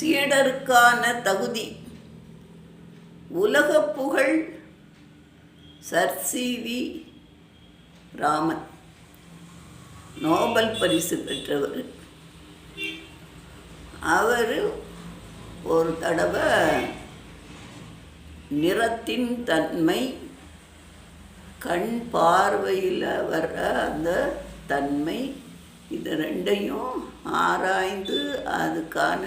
சீடருக்கான தகுதி. உலக புகழ் sir C V. Raman. Nobel பரிசு பெற்றவர். அவர் ஒரு தடவை நிறத்தின் தன்மை கண் பார்வையில் வர்ற அந்த தன்மை இது ரெண்டையும் ஆராய்ந்து அதுக்கான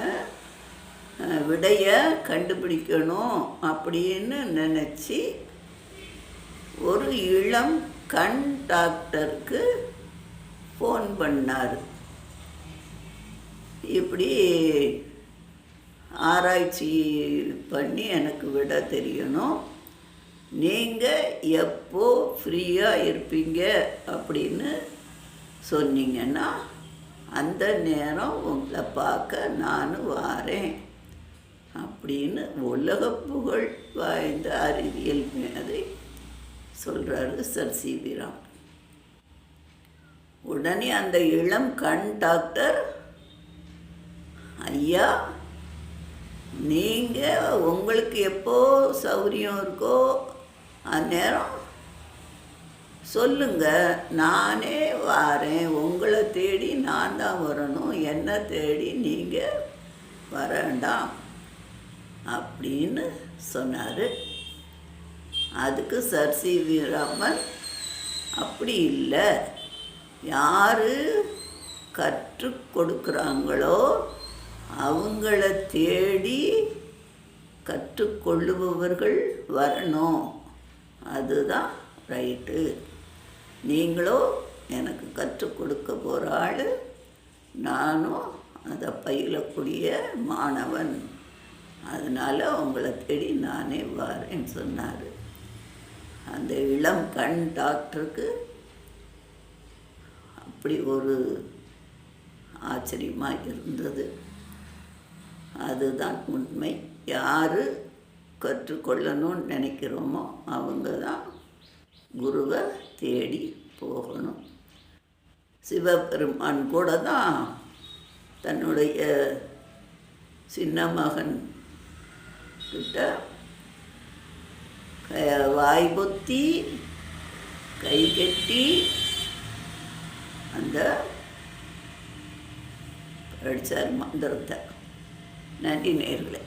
விடையை கண்டுபிடிக்கணும் அப்படின்னு நினச்சி ஒரு இளம் கண் டாக்டருக்கு ஃபோன் பண்ணார். இப்படி ஆராய்ச்சி பண்ணி எனக்கு விட தெரியணும். நீங்கள் எப்போ ஃப்ரீயாக இருப்பீங்க அப்படின்னு சொன்னீங்கன்னா அந்த நேரம் உங்களை பார்க்க நான் வாரேன். அப்படின்னு உலக புகழ் வாய்ந்த அறிவியல் மேதை சொல்கிறாரு சர் சி வி ராமன் உடனே அந்த இளம் கண் டாக்டர் ஐயா நீங்கள் உங்களுக்கு எப்போ சௌரியம் இருக்கோ அந்நேரம் சொல்லுங்க. நானே வாரேன். உங்களை தேடி நான் தான் வரணும். என்ன தேடி நீங்கள் வர வேண்டாம். அப்படின்னு சொன்னார். அதுக்கு சர் சி வி ராமன் அப்படி இல்லை. யார் கற்றுக் கொடுக்குறாங்களோ அவங்கள தேடி கற்றுக்கொள்ளுபவர்கள் வரணும். அதுதான் ரைட்டு. நீங்களும் எனக்கு கற்றுக் கொடுக்க போகிற ஆள் நானும் அதை பயிலக்கூடிய மாணவன். அதனால் உங்களை தேடி நானே வரேன்னு சொன்னார். அந்த இளம் கண் டாக்டருக்கு அப்படி ஒரு ஆச்சரியமாக இருந்தது. அதுதான் உண்மை. யார் கற்றுக்கொள்ளணும்னு நினைக்கிறோமோ அவங்க தான் குருவை தேடி போகணும். சிவபெருமான் கூட தான் தன்னுடைய சின்ன மகன் ഇട്ട് വായ് പൊത്തി കൈ കെട്ടി അത് പഠിച്ചാൽ മന്ത്രത്തെ നന്ദി നേരില്ല